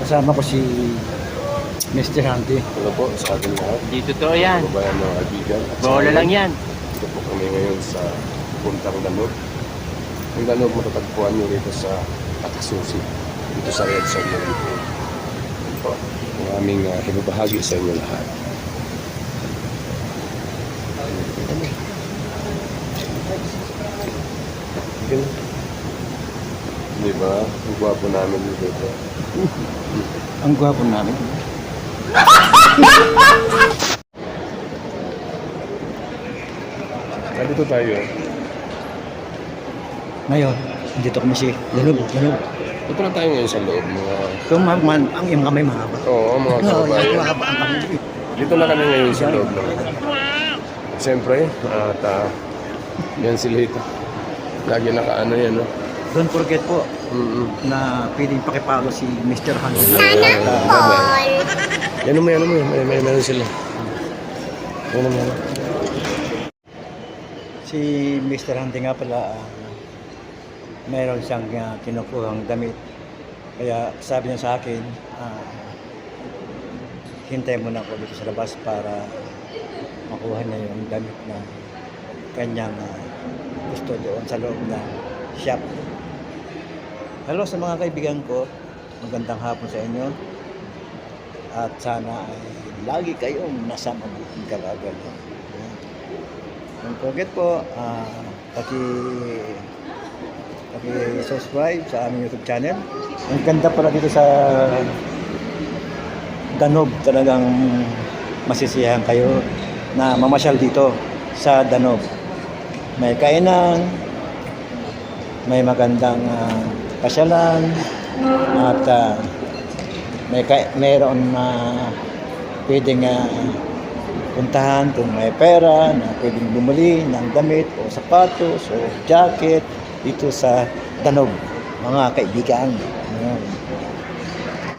Kasama ko si Mr. Handy. Ano po sa ating lahat? Di totoo yan. Kabayan ng kaibigan. At Bola lang yan. Ito po kami ngayon sa Puntang Danog. Ang Danog matatagpuan nyo rito sa Takasusi. Dito sa Red Side ng Dito. Ito. Ang aming uh, ibabahagi sa inyo lahat. Ganun. Di ba? Ang gwapo namin dito. Ang gwapo namin. Ah, dito tayo. Ngayon, dito kami si Lanog. Lanog. Ito na tayo ngayon sa loob. Mga, Kung ma- man, ang iyong kamay mahaba. oo, mga Oo, yan, kababayan. mahaba ang kamay. Dito na kami ngayon sa loob ng Siyempre, at ah, yan sila ito. Lagi nakaano yan, no? Don't forget po Mm-mm. na pwedeng pakipalo si Mr. Handy. Sana Yan mo, yan mo, may, may meron sila. Yan mo, yan Si Mr. Handy nga pala, ah, meron siyang uh, kinukuhang damit. Kaya sabi niya sa akin, ah, hintay mo na ako dito sa labas para makuha niya yung damit na kanyang ah, gusto doon sa loob ng shop. Hello sa mga kaibigan ko, magandang hapon sa inyo. At sana ay lagi kayong nasa mabuting kalagayan. Ayan. Don't forget po, ah, paki paki-subscribe sa aming YouTube channel. Ang ganda pala dito sa Danog. Talagang masisiyahan kayo na mamasyal dito sa Danog. May kainan, may magandang ah, pasyalan, at ah, may kay mayroon na pwedeng ah, puntahan kung may pera na pwedeng bumili ng damit o sapatos o jacket dito sa Danog, mga kaibigan. Ayan.